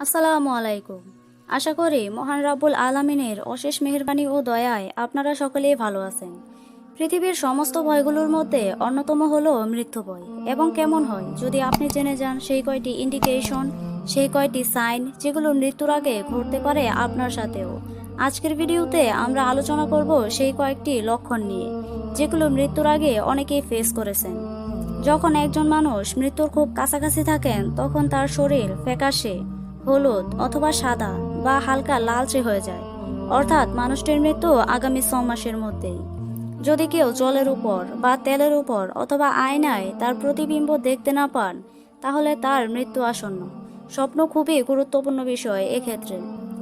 আসসালামু আলাইকুম। আশা করি মহান রাব্বুল আলামিনের অশেষ মেহেরবানি ও দয়ায় আপনারা সকলেই ভালো আছেন। পৃথিবীর সমস্ত ভয়গুলোর মধ্যে অন্যতম হলো মৃত্যু ভয়। এবং কেমন হয়, যদি আপনি জেনে যান সেই কয়টি ইন্ডিকেশন সেই কয়টি সাইন যেগুলো মৃত্যুর আগে ঘটতে পারে আপনার সাথেও। আজকের ভিডিওতে আমরা আলোচনা করব সেই কয়েকটি লক্ষণ নিয়ে, যেগুলো মৃত্যুর আগে অনেকেই ফেস করেছেন। যখন একজন মানুষ মৃত্যুর খুব কাছাকাছি থাকেন, তখন তার শরীর ফ্যাকাশে হলুদ অথবা সাদা বা হালকা লালচে হয়ে যায়। অর্থাৎ মানুষটির মৃত্যু আগামী ছ মাসের মধ্যেই। যদি কেউ জলের উপর বা তেলের উপর অথবা আয়নায় তার প্রতিবিম্ব দেখতে না পান, তাহলে তার মৃত্যু আসন্ন। স্বপ্ন খুবই গুরুত্বপূর্ণ বিষয় এক্ষেত্রে।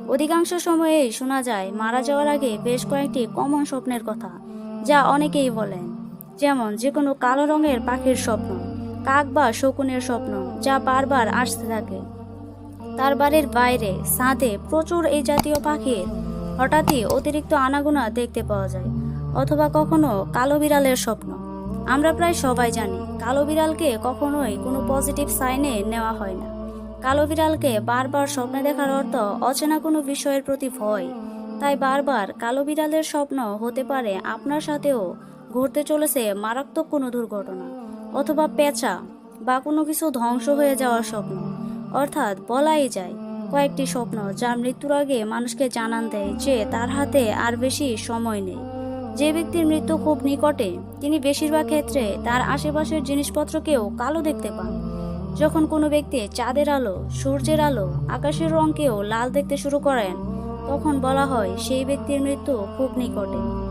অধিকাংশ সময়েই শোনা যায়, মারা যাওয়ার আগে বেশ কয়েকটি কমন স্বপ্নের কথা, যা অনেকেই বলেন। যেমন যে কোনো কালো রঙের পাখির স্বপ্ন, কাক বা শকুনের স্বপ্ন, যা বারবার আসতে থাকে। তার বাড়ির বাইরে ছাদে প্রচুর এই জাতীয় পাখির। হঠাৎই অতিরিক্ত আনাগোনা দেখতে পাওয়া যায়, অথবা কখনো কালো বিড়ালের স্বপ্ন। আমরা প্রায় সবাই জানি, কালো বিড়ালকে কখনোই কোনো পজিটিভ সাইনে নেওয়া হয় না। কালো বিড়ালকে বারবার স্বপ্নে দেখার অর্থ অচেনা কোনো বিষয়ের প্রতি ভয়। তাই বারবার কালো বিড়ালের স্বপ্ন হতে পারে আপনার সাথেও ঘটতে চলেছে মারাত্মক কোনো দুর্ঘটনা, অথবা পেঁচা, বা কোনো কিছু ধ্বংস হয়ে যাওয়ার স্বপ্ন। অর্থাৎ বলাই যায়। কয়েকটি স্বপ্ন যা মৃত্যুর আগে মানুষকে জানান দেয় যে তার হাতে আর বেশি সময় নেই। যে ব্যক্তির মৃত্যু খুব নিকটে, তিনি বেশিরভাগ ক্ষেত্রে তার আশেপাশের জিনিসপত্রকেও কালো দেখতে পান। যখন কোনো ব্যক্তি চাঁদের আলো, সূর্যের আলো, আকাশের রঙকেও লাল দেখতে শুরু করেন, তখন বলা হয় সেই ব্যক্তির মৃত্যু খুব নিকটে।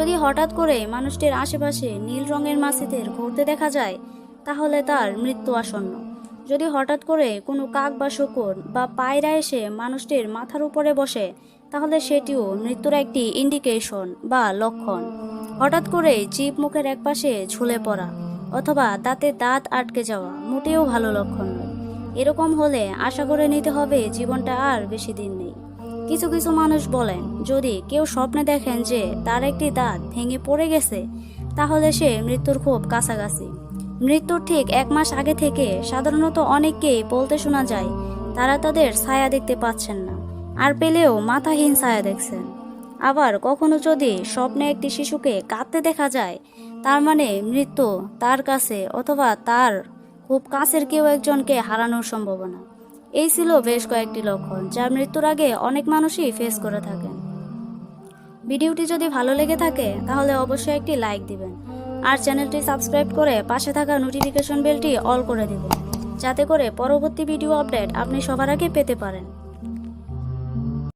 যদি হঠাৎ করে মানুষটির আশেপাশে নীল রঙের মাছিদের ঘুরতে দেখা যায়, তাহলে তার মৃত্যু আসন্ন। যদি হঠাৎ করে কোনো কাক বা শকুন বা পায়রা এসে মানুষটির মাথার উপরে বসে, তাহলে সেটিও মৃত্যুর একটি ইন্ডিকেশন বা লক্ষণ। হঠাৎ করে জীব মুখের একপাশে ঝুলে পড়া অথবা দাঁতে দাঁত আটকে যাওয়া মোটেও ভালো লক্ষণ এরকম হলে আশা করে নিতে হবে জীবনটা আর বেশি দিন নেই। কিছু কিছু মানুষ বলেন, যদি কেউ স্বপ্নে দেখেন যে তার একটি দাঁত ভেঙে পড়ে গেছে, তাহলে সে মৃত্যুর খুব কাছাকাছি। মৃত্যুর ঠিক এক মাস আগে থেকে সাধারণত অনেককেই বলতে শোনা যায়, তারা তাদের ছায়া দেখতে পাচ্ছেন না, আর পেলেও মাথাহীন ছায়া দেখছেন। আবার কখনো যদি স্বপ্নে একটি শিশুকে কাঁদতে দেখা যায়, তার মানে মৃত্যু তার কাছে অথবা তার খুব কাছের কেউ একজনকে হারানোর সম্ভাবনা। এই ছিল বেশ কয়েকটি লক্ষণ, যা মৃত্যুর আগে অনেক মানুষই ফেস করে থাকেন। ভিডিওটি যদি ভালো লেগে থাকে, তাহলে অবশ্যই একটি লাইক দিবেন। আর চ্যানেলটি সাবস্ক্রাইব করে পাশে থাকা নোটিফিকেশন বেলটি অল করে দেবেন। যাতে করে পরবর্তী ভিডিও আপডেট আপনি সবার আগে পেতে পারেন।